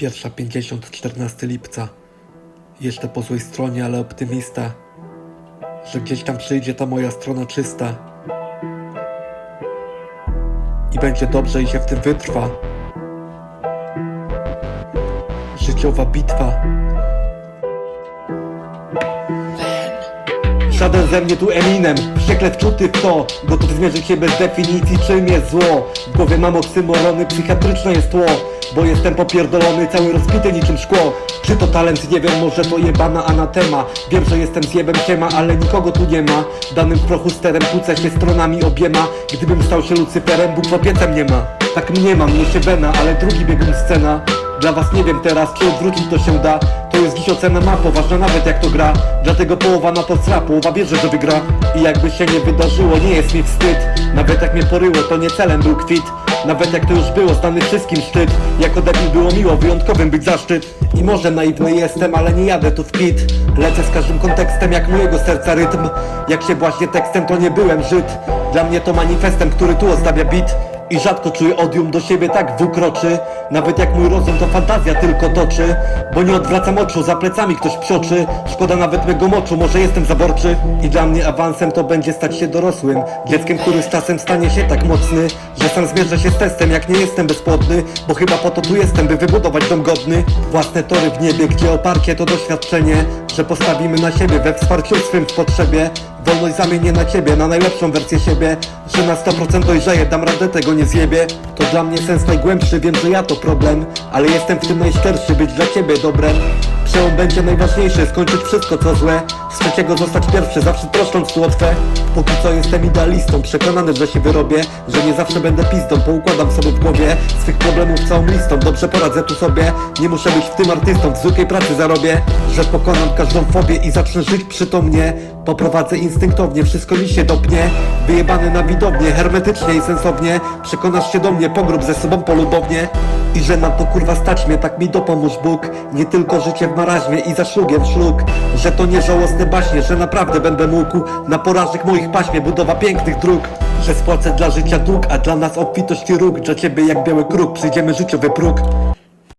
Pierwsza 50, 14 lipca. Jeszcze po złej stronie, ale optymista, że gdzieś tam przyjdzie ta moja strona czysta. I będzie dobrze i się w tym wytrwa. Życiowa bitwa. Żaden ze mnie tu Eminem, wściekle wczuty w to Gotów zmierzyć się bez definicji czym jest zło W głowie mam oksymorony, psychiatryczne jest tło Bo jestem popierdolony, cały rozbity niczym szkło. Czy to talent, nie wiem, może to jebana anatema. Wiem, że jestem zjebem siema, ale nikogo tu nie ma. Danym w prochu sterem kłócę się stronami obiema. Gdybym stał się Lucyferem, Bóg kobiecem nie ma. Tak mnie mam, niesie wena, ale drugi biegun scena. Dla was nie wiem teraz, czy odwrócić to się da. To jest dziś ocena ma poważna nawet jak to gra. Dlatego połowa na to sra, połowa wierzy, że wygra. I jakby się nie wydarzyło, nie jest mi wstyd. Nawet jak mnie poryło, to nie celem był kwit Nawet jak to już było, znany wszystkim szczyt. Jako debil było miło, wyjątkowym być zaszczyt I może naiwny jestem, ale nie jadę tu w kit. Lecę z każdym kontekstem jak mojego serca rytm. Jak się właśnie tekstem, to nie byłem Żyd. Dla mnie to manifestem, który tu ostawia bit i rzadko czuję odium do siebie tak dwukroczy Nawet jak mój rozum to fantazja tylko toczy Bo nie odwracam oczu, za plecami ktoś psioczy Szkoda nawet mego moczu, może jestem zaborczy. I dla mnie awansem to będzie stać się dorosłym. Dzieckiem, który z czasem stanie się tak mocny Że sam zmierzę się z testem, jak nie jestem bezpłodny Bo chyba po to tu jestem, by wybudować dom godny. Własne tory w niebie, gdzie oparcie to doświadczenie Że postawimy na siebie we wsparciu swym w potrzebie Wolność zamienię na ciebie, na najlepszą wersję siebie. Że na 100% dojrzeję, dam radę, tego nie zjebie. To dla mnie sens najgłębszy, wiem, że ja to problem. Ale jestem w tym najszczerszy, być dla ciebie dobrem Przełom będzie najważniejszy, skończyć wszystko co złe? Z trzeciego zostać pierwszy, zawsze troszcząc tu Póki co jestem idealistą, przekonany, że się wyrobię Że nie zawsze będę pizdą, poukładam sobie w głowie. Swych problemów całą listą, dobrze poradzę tu sobie. Nie muszę być w tym artystą, w zwykłej pracy zarobię. Że pokonam każdą fobię i zacznę żyć przytomnie Poprowadzę instynktownie, wszystko mi się dopnie. Wyjebany na widownię, hermetycznie i sensownie. Przekonasz się do mnie, pogrób ze sobą polubownie I że na to kurwa stać mnie, tak mi dopomóż Bóg. Nie tylko życie w maraźmie i za szlugiem szlug. Że to nie żałosne baśnie, że naprawdę będę mógł Na porażek moich paśmie budowa pięknych dróg. Że spłacę dla życia dług, a dla nas obfitość i róg. Dla ciebie jak biały kruk, przyjdziemy życiowy próg